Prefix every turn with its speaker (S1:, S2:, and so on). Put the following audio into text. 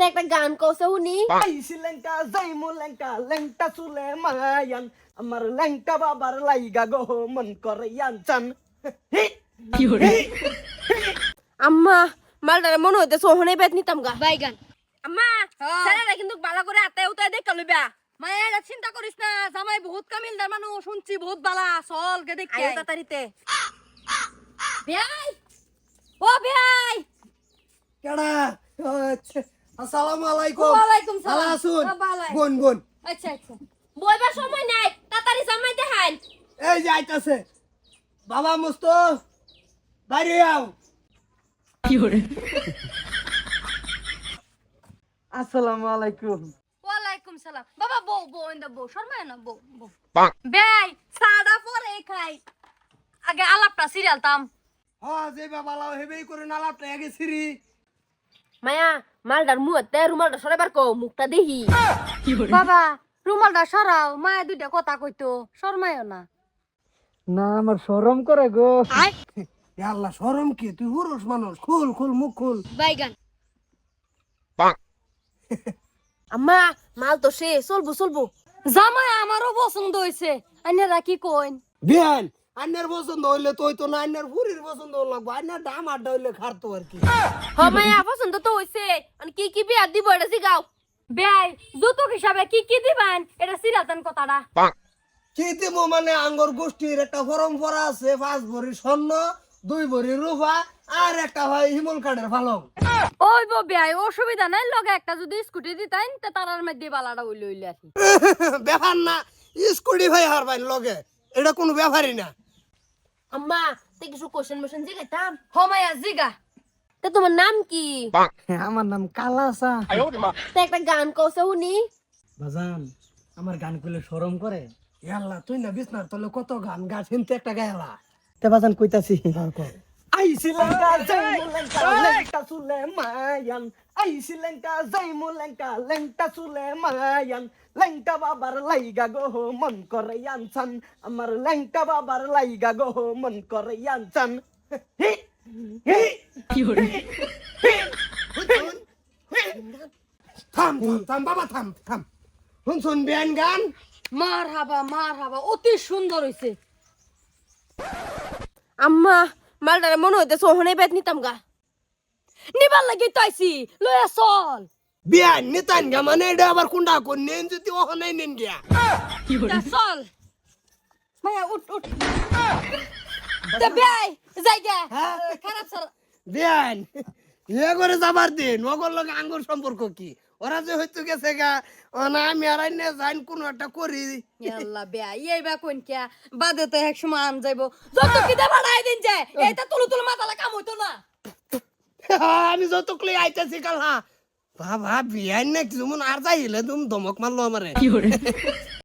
S1: তো একটা গান কৌছে শুনি।
S2: আইসি লেঙ্কা যাইমু লেঙ্কা লেঙ্কা চুলে মায়ান। আমার লেঙ্কা বাবার লাইগা গো মন করে ইয়ানচান হি
S1: আম্মা মালটারে মনে হইতে সোহনে বেত নিতাম গা।
S3: বাইগান
S1: আম্মা
S3: হ্যাঁ।
S1: কিন্তু ভালো করে আতে উতায় দেখ লইবা
S3: মায়া এটা চিন্তা করিস না জামাই বহুত কামিলদার মানুষ শুনছি বহুত বালা চল গে দেখি।
S1: আয়ো তাড়াতাড়িতে।
S3: বেয়াই! ও বেয়াই!
S2: কেডা? আসসালামু আলাইকুম
S3: ওয়ালাইকুম সালাম।
S2: ভালো আছুন
S3: ও, ভালো।
S2: বোন বোন
S3: আচ্ছা আচ্ছা
S1: বইবার সময় নাই তাড়াতাড়ি জামাই দেখান
S2: এই যে আইতাছে বাবা মুস্ত বাইরে আও আসসালামু আলাইকুম
S3: ওয়ালাইকুম সালাম বাবা বউ বউ ইন্দা বউ শর্মায় না বউ বউ বেয়াই সাদা পরে খাই আগে আলাপটা সিরিয়াল তাম
S2: হ্যাঁ যে বাবা লাও হেবেই করে নালাপটা আগে সিরি
S1: মায়া মালটার মুহতে রুমালটা সরাবার কো মুখটা দেখি।
S3: বাবা রুমালটা সরাও মায়া দুইটা কথা কইতো শর্মায় না।
S2: না আমার শরম করে গো। এ আল্লাহ শরম কি? তুই পুরুষ মানুষ। খুল খুল মুখ খুল।
S3: বাইগান।
S1: আম্মা মাল তো সে চলবো চলবো।
S3: জামাই আমারও পছন্দ হইছে। আইনারা কি কইন?
S2: বিয়ান আন্নার পছন্দ হইলে তো হইতো না আন্নার পুরীর পছন্দ লাগবো আন্নার দাম আড্ডা হইলে খারতো আর কি।
S1: হ মায়া পছন্দ তো হইছে। মানে কি কি বিয়া দিব এটা জিগাও
S3: বেয়াই যৌতুক হিসাবে কি কি দিবেন? এটা সিরিয়াল তান কথাটা।
S2: কি দিব মানে আঙ্গর গোষ্ঠীর একটা পরম্পরা আছে পাঁচ ভরি স্বর্ণ দুই ভরি রূপা আর একটা ভাই হিমল কাঠের ফালং
S3: ওই বো বেয়াই অসুবিধা নাই লগে একটা যদি স্কুটি দিতেন তা তারার মধ্যে বালাটা উইলে উইলে আসি
S2: ব্যাপার না স্কুটি ভাই হার ভাই লগে এটা কোনো ব্যাপারই না।
S1: আম্মা তে কিছু কোশ্চেন মোশন জিগাইতাম
S3: হমায়া জিগা।
S1: তা তোমার নাম কি?
S2: আমার নাম কালাসা
S1: তা একটা গান কৌছে শুনি।
S2: বাজান আমার গান করলে শরম করে? আল্লাহ তুই না বিছনার তলে কত গান গাছ শুনতে একটা গায়লা তে বাজান কইতাছি। আইসি লঙ্কা যাইমু লঙ্কা লেঙ্কা চুলে মায়ান আইসি লঙ্কা যাইমু লঙ্কা লেঙ্কা চুলে বাবার লাইগা গো মন করে ইয়ানচান আমার লেঙ্কা বাবার লাইগা গো মন করে ইয়ানচান হি হি কি হরে থাম থাম থাম বাবা থাম থাম শুন শুন গান
S3: মার হাবা মার হাবা অতি সুন্দর হইছে।
S1: আম্মা মালটারে মনে হইতে সোহনে বেত নিতাম গা।
S3: নিবার লাগি তাইছি লয়া চল।
S2: বিয়ান নিতান গা মানে এটা আবার কুন্ডা কোন নেন যদি ওখানে নেন গিয়া।
S3: চল। মায়া উঠ উঠ। তে বেয়াই জায়গা
S2: হ্যাঁ?
S3: খারাপ সারা
S2: বিয়ান ইয়ে করে যাবার দিন ওগর লগে আঙ্গুর সম্পর্ক কি? ওরা যে হইতো গেছে গা ও না আমি আর আইনে যাইন কোন একটা করি।
S3: আল্লাহ বেয়া এই বা কোন কে? বাদে তো এক সময় আন যাইবো। যত কি দে বাড়াই দিন যায় এইটা তুলু তুলু মাথালা কাম হইতো না।
S2: আমি যত কলি আইতাছি কাল হা। বাবা বিয়ান না তুমি আর যাইলে তুমি ধমক মারলো আমারে।